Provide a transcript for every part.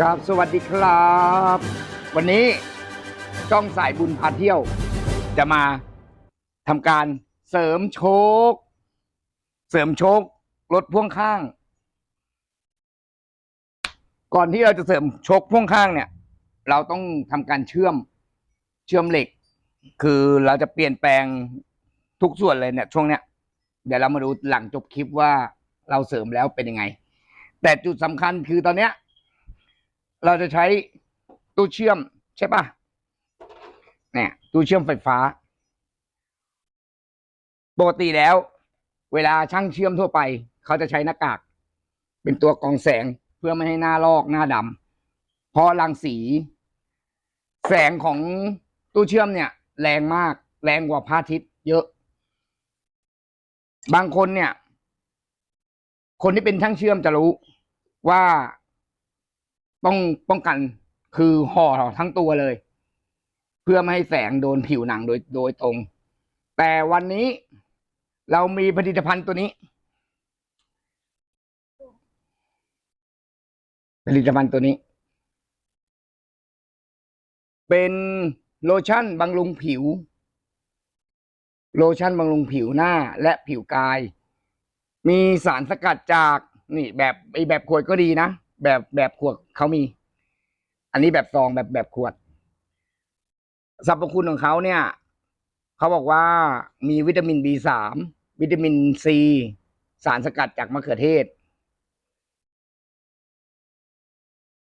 ครับสวัสดีครับ วันนี้จ้องสายบุญพาเที่ยว จะมาทำการเสริมโชค เสริมโชครถพ่วงข้าง ก่อนที่เราจะเสริมโชคพ่วงข้างเนี่ย เราต้องทำการเชื่อมเชื่อมเหล็ก คือเราจะเปลี่ยนแปลงทุกส่วนเลยเนี่ย ช่วงเนี้ยเดี๋ยวเรามาดูหลังจบคลิปว่าเราเสริมแล้วเป็นยังไง แต่จุดสำคัญคือตอนเนี้ย เราจะใช้ตู้เชื่อมใช่ปะเนี่ยตู้เชื่อมไฟฟ้า ปกติแล้ว เวลาช่างเชื่อมทั่วไป เขาจะใช้หน้ากาก เป็นตัวกองแสงเพื่อไม่ให้หน้าลอกหน้าดำเพราะรังสี แสงของตู้เชื่อมเนี่ย แรงมาก แรงกว่าพระอาทิตย์เยอะ บางคนเนี่ย คนที่เป็นช่างเชื่อมจะรู้ว่า ต้องป้องกันคือห่อทั้งตัวเลย เพื่อไม่ให้แสงโดนผิวหนังโดยโดยตรง แต่วันนี้เรามีผลิตภัณฑ์ตัวนี้ ผลิตภัณฑ์ตัวนี้ เป็นโลชั่นบำรุงผิว โลชั่นบำรุงผิวหน้าและผิวกาย มีสารสกัดจาก นี่แบบไอแบบขวดก็ดีนะ แบบแบบขวดเขามี อันนี้แบบซองแบบแบบขวด สรรพคุณของเขาเนี่ย เขาบอกว่ามีวิตามิน B3 วิตามินซีสารสกัดจากมะเขือเทศ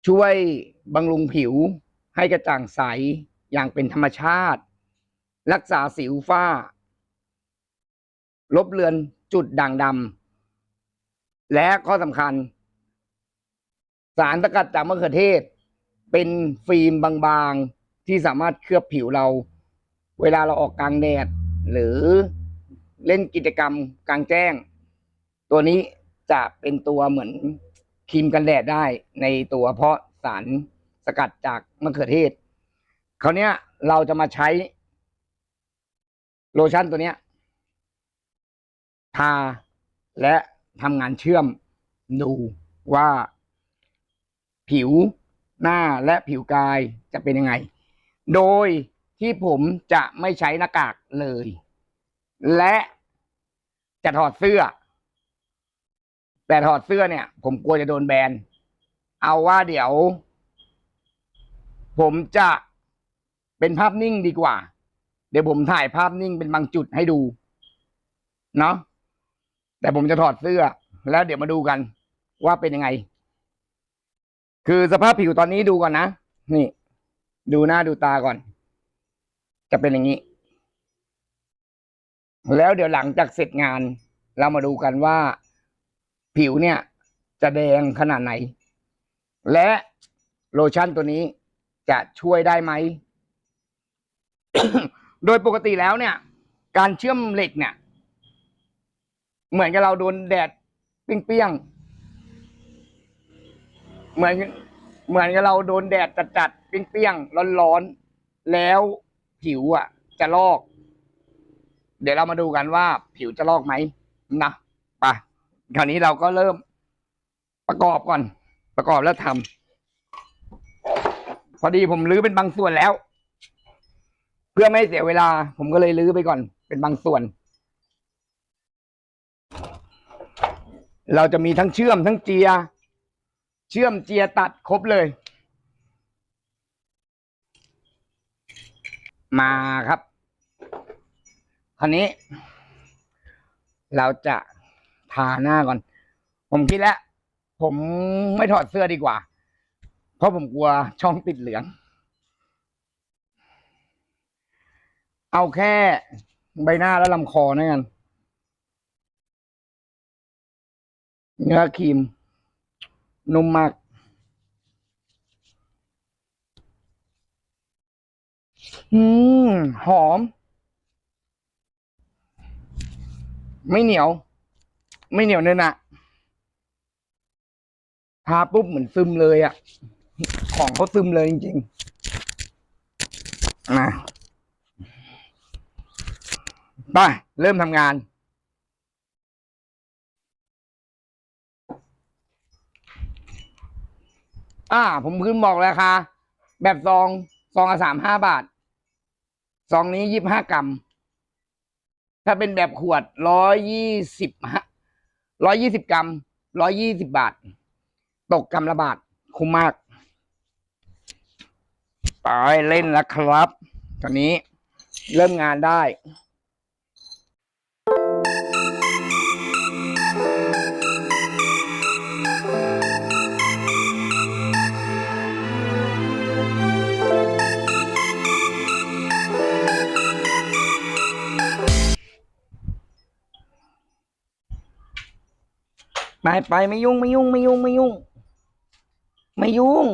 ช่วยบำรุงผิวให้กระจ่างใสอย่างเป็นธรรมชาติ รักษาสิวฝ้า ลบเลือนจุดด่างดำและข้อสำคัญ สารสกัดจากมะเขือเทศ เป็นฟิล์มบางๆ ที่สามารถเคลือบผิวเรา เวลาเราออกกลางแดด หรือเล่นกิจกรรมกลางแจ้ง ตัวนี้จะเป็นตัวเหมือนครีมกันแดดได้ในตัวเพราะสารสกัดจากมะเขือเทศคราวนี้ยเราจะมาใช้ โลชั่นตัวเนี้ยทาและทำงานเชื่อมดูว่า ผิวหน้าและผิวกายจะเป็นยังไง โดยที่ผมจะไม่ใช้หน้ากากเลย และจะถอดเสื้อ แต่ถอดเสื้อเนี่ย ผมกลัวจะโดนแบน เอาว่าเดี๋ยว ผมจะเป็นภาพนิ่งดีกว่า เดี๋ยวผมถ่ายภาพนิ่งเป็นบางจุดให้ดู เนาะแต่ผมจะถอดเสื้อ แล้วเดี๋ยวมาดูกันว่าเป็นยังไง คือสภาพผิวตอนนี้ดูก่อนนะ นี่ ดูหน้าดูตาก่อน จะเป็นอย่างนี้ แล้วเดี๋ยวหลังจากเสร็จงาน เรามาดูกันว่า ผิวเนี่ย จะแดงขนาดไหน และโลชั่นตัวนี้จะช่วยได้ไหม โดยปกติแล้วเนี่ย การเชื่อมเหล็กเนี่ย เหมือนกับเราโดนแดดเปรี้ยงๆ เหมือนเหมือนกับเราโดนแดดจัดๆเปรี้ยงๆร้อนๆแล้วผิวอะ จะลอก เดี๋ยวเรามาดูกันว่า ผิวจะลอกไหมนะไปคราวนี้เราก็เริ่มประกอบก่อน ประกอบแล้วทำพอดีผมรื้อเป็นบางส่วนแล้ว เพื่อไม่เสียเวลา ผมก็เลยรื้อไปก่อน เป็นบางส่วน เราจะมีทั้งเชื่อมทั้งเจีย เชื่อมเจียตัดครบเลย มาครับคราวนี้ เราจะทาหน้าก่อน ผมคิดแล้ว ผมไม่ถอดเสื้อดีกว่า เพราะผมกลัวช่องติดเหลือง เอาแค่ใบหน้าและลำคอนั่นกันเนื้อครีม นุ่มมาก อืม หอม ไม่เหนียว ไม่เหนียวเนื้อนะทาปุ๊บเหมือนซึมเลยอะ่ะ ของเขาซึมเลยจริงๆนะไปเริ่มทำงาน อ่า ผมขึ้นบอกราคาแบบซองซองละสามห้าบาท ซองนี้ยี่บห้ากรัม ถ้าเป็นแบบขวดร้อยยี่สิบร้อยยี่สิบกรัมร้อยยี่สิบบาท ตกกรัมละบาท คุ้มมากไปเล่นแล้วครับ ตอนนี้เริ่มงานได้ ไปไปไม่ยุ่งไม่ยุ่งไม่ยุ่งไม่ยุ่ง ไม่ยุ่ง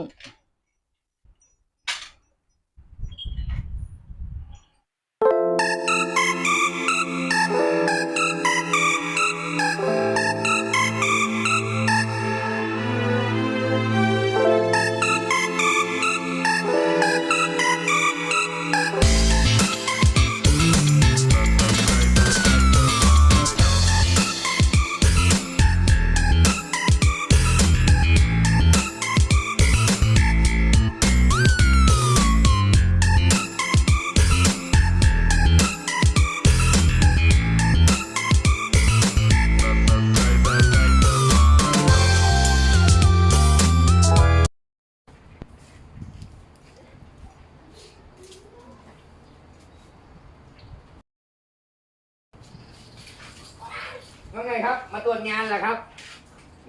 จงานเหรอครับ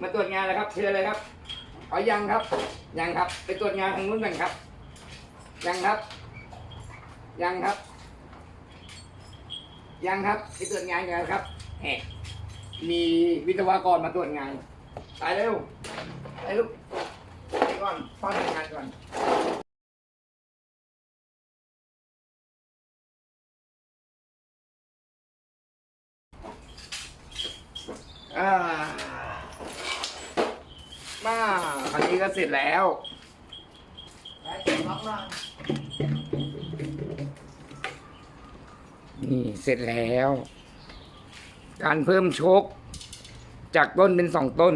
มาตรวจงานเหรอครับ เชิญเลยครับอ๋อยังครับ ยังครับ ไปตรวจงานทางนู้นกันครับ ยังครับ ยังครับ ยังครับไปตรวจงานกันครับแหมมีวิศวกรมาตรวจงานไปเร็วไปลูกไปก่อนเฝ้าทำงานก่อน อ่ามาคั นี้ก็เสร็จแล้ว นี่เสร็จแล้ว การเพิ่มโชคจากต้นเป็นสองต้น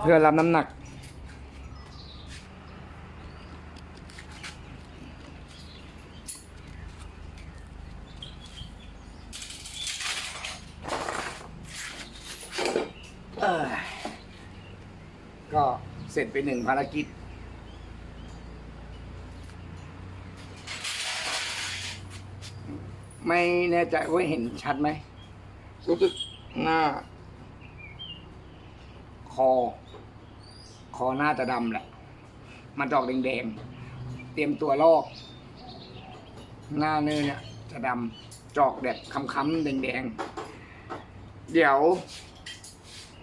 เพื่อรับน้ำหนัก เอ้ย ก็เสร็จไปหนึ่งภารกิจ ไม่แน่ใจว่าเห็นชัดไหม รู้สึกหน้า คอ คอหน้าจะดำแหละ มันจอกแดงๆ เตรียมตัวลอก หน้าเนื้อเนี่ย จะดำจอกแบบค้ำๆแดงๆ เดี๋ยว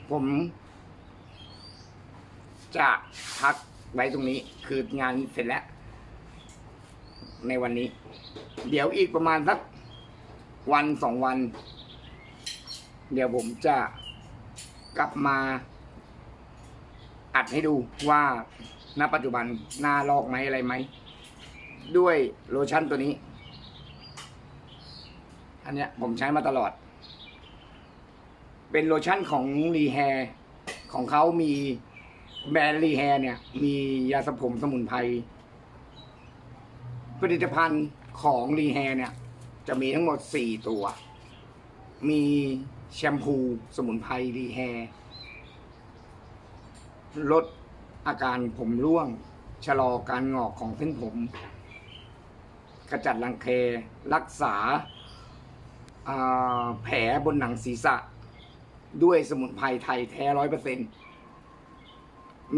ผม จะพักไว้ตรงนี้ คืองานเสร็จแล้ว ในวันนี้ เดี๋ยวอีกประมาณสักวันสองวัน เดี๋ยวผมจะกลับมา อัดให้ดูว่าณปัจจุบันหน้าลอกไหมอะไรไหม ด้วยโลชั่นตัวนี้ อันเนี้ยผมใช้มาตลอด เป็นโลชั่นของรีแฮร์ของเขามี แบรนด์รีแฮร์เนี่ย มียาสระผมสมุนไพรผลิตภัณฑ์ของรีแฮร์เนี่ย จะมีทั้งหมดสี่ตัว มีแชมพูสมุนไพรรีแฮร์ลดอาการผมร่วง ชะลอการงอกของเส้นผมขจัดรังแครักษาาแผลบนหนังศีรษะ ด้วยสมุนไพรไทยแท้ร้อยเปอร์เซ็นต์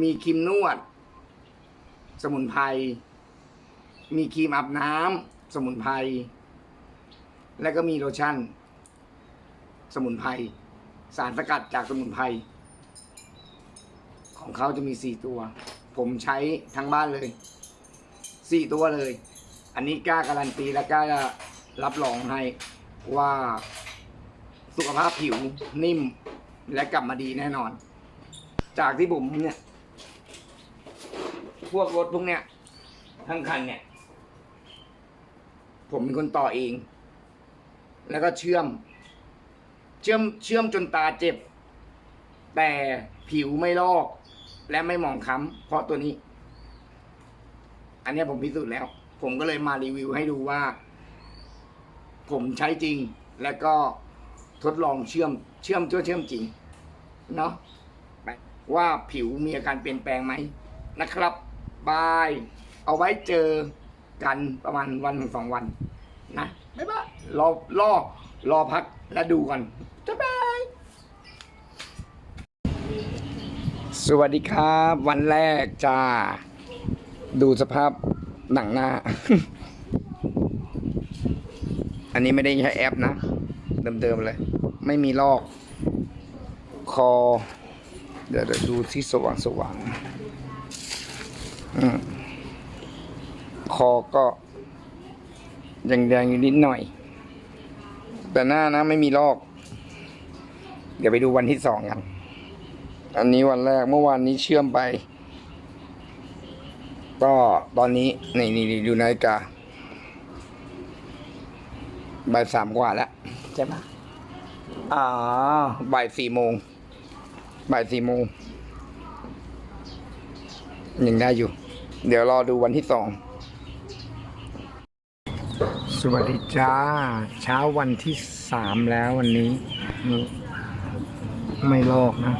มีครีมนวด สมุนไพร มีครีมอาบน้ำสมุนไพร แล้วก็มีโลชั่น สมุนไพร สารสกัดจากสมุนไพร ของเขาจะมีสี่ตัว ผมใช้ทั้งบ้านเลยสี่ตัวเลย อันนี้กล้าการันตีและกล้ารับรองให้ว่าสุขภาพผิวนิ่มและกลับมาดีแน่นอน จากที่ผมเนี่ย พวกรถพวกเนี้ยทั้งคันเนี่ย ผมเป็นคนต่อเอง แล้วก็เชื่อม เชื่อมเชื่อมจนตาเจ็บ แต่ผิวไม่ลอก และไม่หมองคล้ำเพราะตัวนี้ อันนี้ผมพิสูจน์แล้ว ผมก็เลยมารีวิวให้ดูว่า ผมใช้จริงแล้วก็ทดลองเชื่อมเชื่อมชั่วเชื่อมจริง เนาะว่าผิวมีอาการเปลี่ยนแปลงไหมนะครับ บาย เอาไว้เจอกันประมาณวันถึงสองวัน นะบ๊ายบายรอรอรอพักและดูกันบ๊ายบายสวัสดีครับ วันแรกจ้า ดูสภาพหนังหน้า อันนี้ไม่ได้ใช้แอปนะ เดิมๆเลย ไม่มีลอก คอ เดี๋ยวเดี๋ยวดูที่สว่างสว่างๆอืม คอก็ยังแดงอยู่นิดหน่อย แต่หน้านะไม่มีลอก เดี๋ยวไปดูวันที่สองกัน อันนี้วันแรกเมื่อวานนี้เชื่อมไป ก็ตอนนี้นี่นี่นี่ดูนาฬิกาบ่ายสามกว่าแล้วใช่ปะอ่าบ่ายสี่โมงบ่ายสี่โมงยังได้อยู่ เดี๋ยวรอดูวันที่สอง สวัสดีจ้า เช้าวันที่สามแล้ววันนี้ ไม่ลอกนะ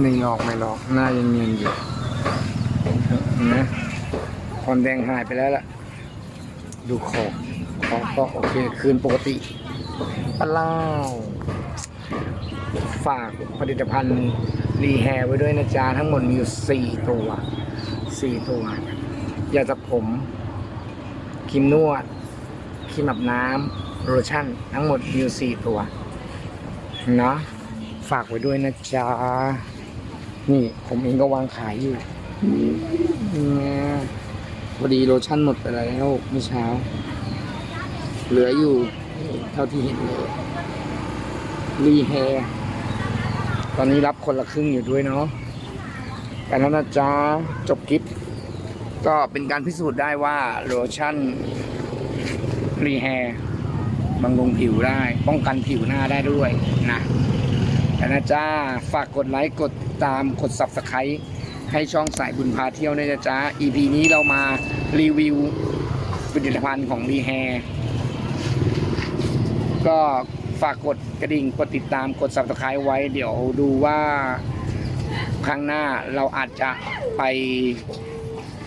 ไม่ลอกไม่ลอก หน้ายังเนียนอยู่นะความแดงหายไปแล้วล่ะ ดูขอบขอบก็โอเค คืนปกติปลาเล่าฝากผลิตภัณฑ์ รีแฮร์ไว้ด้วยนะจ๊ะ ทั้งหมดมีอยู่สี่ตัวสี่ตัว ยาสระผมครีมนวดครีมอาบน้ำโลชั่น ทั้งหมดมีอยู่สี่ตัว เนาะฝากไว้ด้วยนะจ๊ะ นี่ผมเองก็วางขายอยู่พอดีโลชั่นหมดไปแล้วเมื่อเช้า เหลืออยู่เท่าที่เห็นเลยรีแฮร์ ตอนนี้รับคนละครึ่งอยู่ด้วยเนาะแต่นั้นนะจ๊ะจบคลิป ก็เป็นการพิสูจน์ได้ว่าโลชั่นรีแฮร์บำรุงผิวได้ ป้องกันผิวหน้าได้ด้วยนะแต่นะจ้าฝากกดไลค์กดตามกด subscribe ให้ช่องสายบุญพาเที่ยวนะจ้า EP นี้เรามารีวิวผลิตภัณฑ์ของรีแฮก็ ฝากกดกระดิ่งกดติดตามกด subscribe ไว้ เดี๋ยวดูว่าครั้งหน้าเราอาจจะไป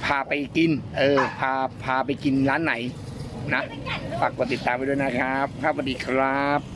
พาไปกิน เออ พาพาไปกินร้านไหนนะฝากกดติดตามไปด้วยนะครับ ครับสวัสดีครับ